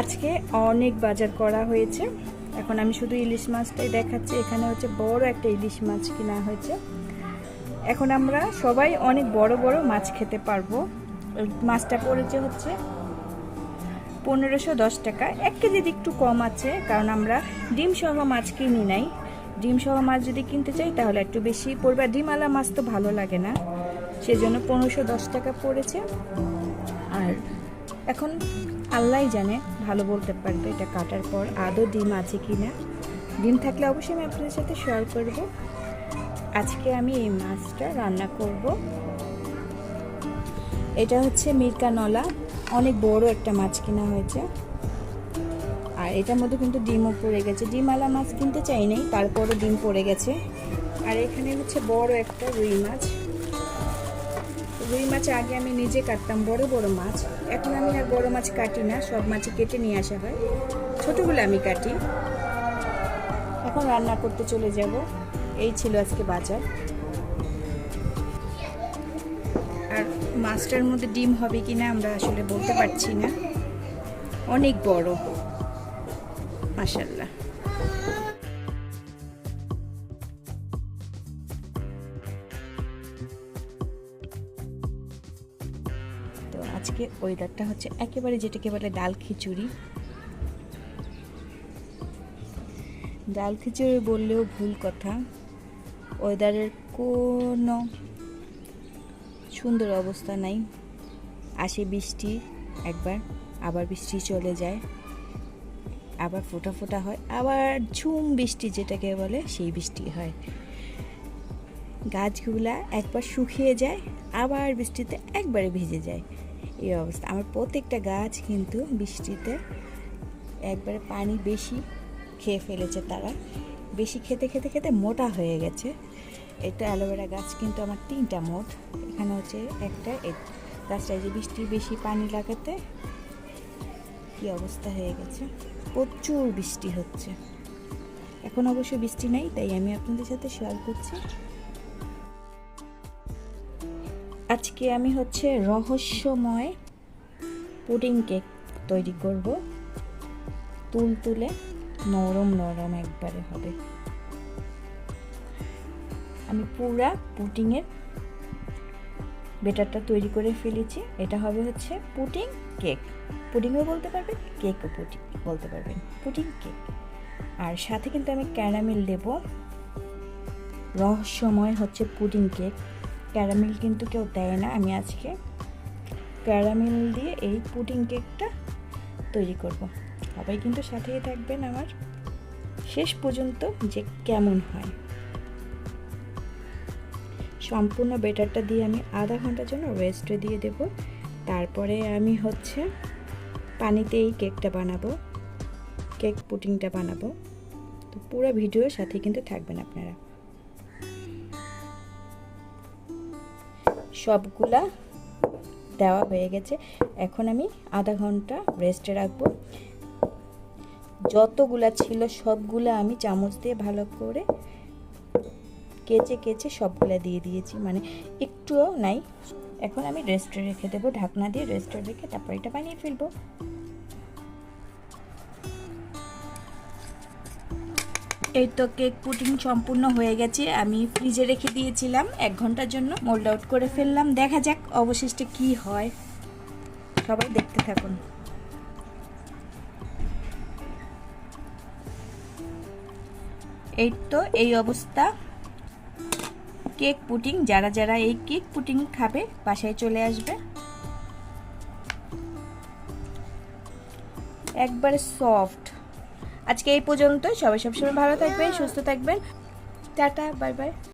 আজকে অনেক বাজার করা হয়েছে। এখন আমি শুধু ইলিশ মাছটাই দেখাচ্ছি। এখানে হচ্ছে বড় একটা ইলিশ মাছ কিনা হয়েছে। এখন আমরা সবাই অনেক বড় বড় মাছ খেতে পারব। মাছটা পড়েছে হচ্ছে পনেরোশো দশ টাকা। এক কেজিতে একটু কম আছে, কারণ আমরা ডিম সহ মাছ কিনি নাই। ডিম সহ মাছ যদি কিনতে চাই, তাহলে একটু বেশি পড়বে। আর ডিমওয়ালা মাছ তো ভালো লাগে না। সেজন্য পনেরোশো দশ টাকা পড়েছে। আর এখন আল্লাহ জানে ভালো বলতে পারবে এটা কাটার পর। আদৌ ডিম আছে কি না? ডিম থাকলে অবশ্যই আমি আপনাদের সাথে শেয়ার করব। আজকে আমি এই মাছটা রান্না করব। এটা হচ্ছে মিরকা নলা অনেক বড় একটা মাছ কেনা হয়েছে। আর এটার মধ্যে কিন্তু ডিমও পড়ে গেছে। ডিমওয়ালা মাছ কিনতে চাই নাই, তারপরও ডিম পড়ে গেছে। আর এখানে হচ্ছে বড় একটা রুই মাছ। রুই মাছ আগে আমি নিজে কাটতাম, বড় বড় মাছ। এখন আমি আর বড় মাছ কাটি না, সব মাছই কেটে নিয়ে আসা হয়। ছোটগুলো আমি কাটি। এখন রান্না করতে চলে যাব। এই ছিল আজকে বাজার। আর মাছটার মধ্যে ডিম হবে কি না আমরা আসলে বলতে পারছি না। অনেক বড়। মাশাল্লাহ তো আজকে ওয়েদারটা হচ্ছে একেবারে যেটাকে বলে ডাল খিচুড়ি। ডাল খিচুড়ি বললেও ভুল কথা। ওয়েদারের কোনো সুন্দর অবস্থা নাই। আসে বৃষ্টি, একবার আবার বৃষ্টি চলে যায়। আবার ফোটা ফোটা হয়, আবার ঝুম বৃষ্টি যেটাকে বলে সেই বৃষ্টি হয়। গাছগুলা একবার শুকিয়ে যায়, আবার বৃষ্টিতে একবারে ভিজে যায়। এই অবস্থা। আমার প্রত্যেকটা গাছ কিন্তু বৃষ্টিতে একবারে পানি বেশি খেয়ে ফেলেছে তারা। বেশি খেতে খেতে খেতে মোটা হয়ে গেছে। এটা অ্যালোভেরা গাছ কিন্তু আমার তিনটা মোট। এখানে হচ্ছে একটা, এই গাছটায় যে বৃষ্টি বেশি পানি লাগাতে কি অবস্থা হয়ে গেছে? প্রচুর বৃষ্টি হচ্ছে। এখন অবশ্য বৃষ্টি নেই, তাই আমি আপনাদের সাথে শেয়ার করছি। আজকে আমি হচ্ছে রহস্যময় পুডিং কেক তৈরি করব। তুল তুলে নরম নরম একবারে হবে। আমি পুরা পুটিংয়ের বেটারটা তৈরি করে ফেলেছি। এটা হবে হচ্ছে পুটিং কেক। পুডিংও বলতে পারবেন, কেকও পুটিং বলতে পারবেন পুটিং কেক। আর সাথে কিন্তু আমি ক্যারামেল দেব। রহস্যময় হচ্ছে পুডিং কেক। ক্যারামেল কিন্তু কেউ দেয় না। আমি আজকে ক্যারামেল দিয়ে এই পুডিং কেকটা তৈরি করব। সবাই কিন্তু সাথেই থাকবেন আমার। শেষ পর্যন্ত যে কেমন হয়। সম্পূর্ণ বেটারটা দিয়ে আমি আধা ঘণ্টার জন্য রেস্টে দিয়ে দেব। তারপরে আমি হচ্ছে পানিতে এই কেকটা বানাবো। কেক পুটিংটা বানাবো। তো পুরো ভিডিওর সাথে কিন্তু থাকবেন আপনারা। সবগুলা দেওয়া হয়ে গেছে। এখন আমি আধা ঘণ্টা রেস্টে রাখব। যতগুলা ছিল সবগুলো আমি চামচ দিয়ে ভালো করে কেচে কেচে সবগুলা দিয়ে দিয়েছি। মানে একটুও নাই। এখন আমি রেস্টে রেখে দেবো। ঢাকনা দিয়ে রেস্টে রেখে তারপর এটা বানিয়ে ফেলব। এই তো কেক পুটিং সম্পূর্ণ হয়ে গেছে। আমি ফ্রিজে রেখে দিয়েছিলাম, এক ঘণ্টার জন্য মোল্ড আউট করে ফেললাম। দেখা যাক অবশিষ্টে কি হয়। সবাই দেখতে থাকুন। এই তো এই অবস্থা। কেক পুটিং যারা যারা এই কেক পুটিং খাবে, বাসায় চলে আসবে। একবারে সফট আজকে এই পর্যন্ত সবাই সবসময় ভালো থাকবেন সুস্থ থাকবেন। Tata bye bye.